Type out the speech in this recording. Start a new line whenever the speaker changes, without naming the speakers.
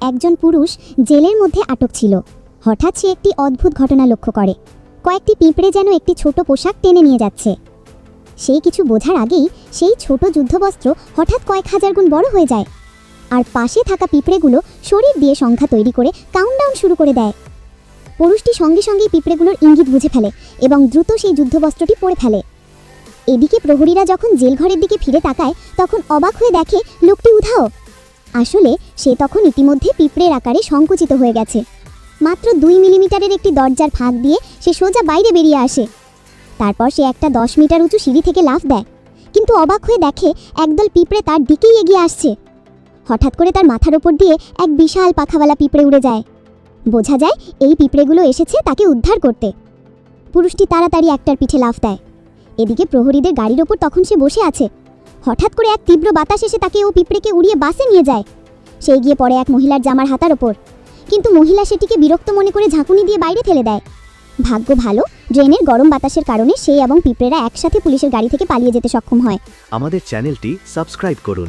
একজন পুরুষ জেলের মধ্যে আটক ছিল। হঠাৎ সে একটি অদ্ভুত ঘটনা লক্ষ্য করে। কয়েকটি পিঁপড়ে যেন একটি ছোট পোশাক টেনে নিয়ে যাচ্ছে। সেই কিছু বোঝার আগেই সেই ছোট যুদ্ধবস্ত্র হঠাৎ কয়েক হাজার গুণ বড় হয়ে যায়। আর পাশে থাকা পিঁপড়েগুলো শরীর দিয়ে সংখ্যা তৈরি করে কাউন্টডাউন শুরু করে দেয়। পুরুষটি সঙ্গে সঙ্গেই পিঁপড়েগুলোর ইঙ্গিত বুঝে ফেলে এবং দ্রুত সেই যুদ্ধবস্ত্রটি পরে ফেলে। এদিকে প্রহরীরা যখন জেলঘরের দিকে ফিরে তাকায়, তখন অবাক হয়ে দেখে, লোকটি উধাও! আসলে সে তখন ইতিমধ্যে পিঁপড়ের আকারে সংকুচিত হয়ে গেছে। মাত্র দুই মিলিমিটারের একটি দরজার ফাঁক দিয়ে সে সোজা বাইরে বেরিয়ে আসে। তারপর সে একটা দশ মিটার উঁচু সিঁড়ি থেকে লাফ দেয়, কিন্তু অবাক হয়ে দেখে একদল পিঁপড়ে তার দিকেই এগিয়ে আসছে। হঠাৎ করে তার মাথার ওপর দিয়ে এক বিশাল পাখাওয়ালা পিঁপড়ে উড়ে যায়। বোঝা যায় এই পিঁপড়েগুলো এসেছে তাকে উদ্ধার করতে। পুরুষটি তাড়াতাড়ি একটার পিঠে লাফ দেয়। এদিকে প্রহরীদের গাড়ির ওপর তখন সে বসে আছে। হঠাৎ করে এক তীব্র বাতাস এসে তাকে ও পিঁপড়েকে উড়িয়ে বাসে নিয়ে যায়। সে গিয়ে পড়ে এক মহিলার জামার হাতার ওপর। কিন্তু মহিলা সেটিকে বিরক্ত মনে করে ঝাঁকুনি দিয়ে বাইরে ফেলে দেয়। ভাগ্য ভালো, ড্রেনের গরম বাতাসের কারণে সে এবং পিঁপড়েরা একসাথে পুলিশের গাড়ি থেকে পালিয়ে যেতে সক্ষম হয়।
আমাদের চ্যানেলটি সাবস্ক্রাইব করুন।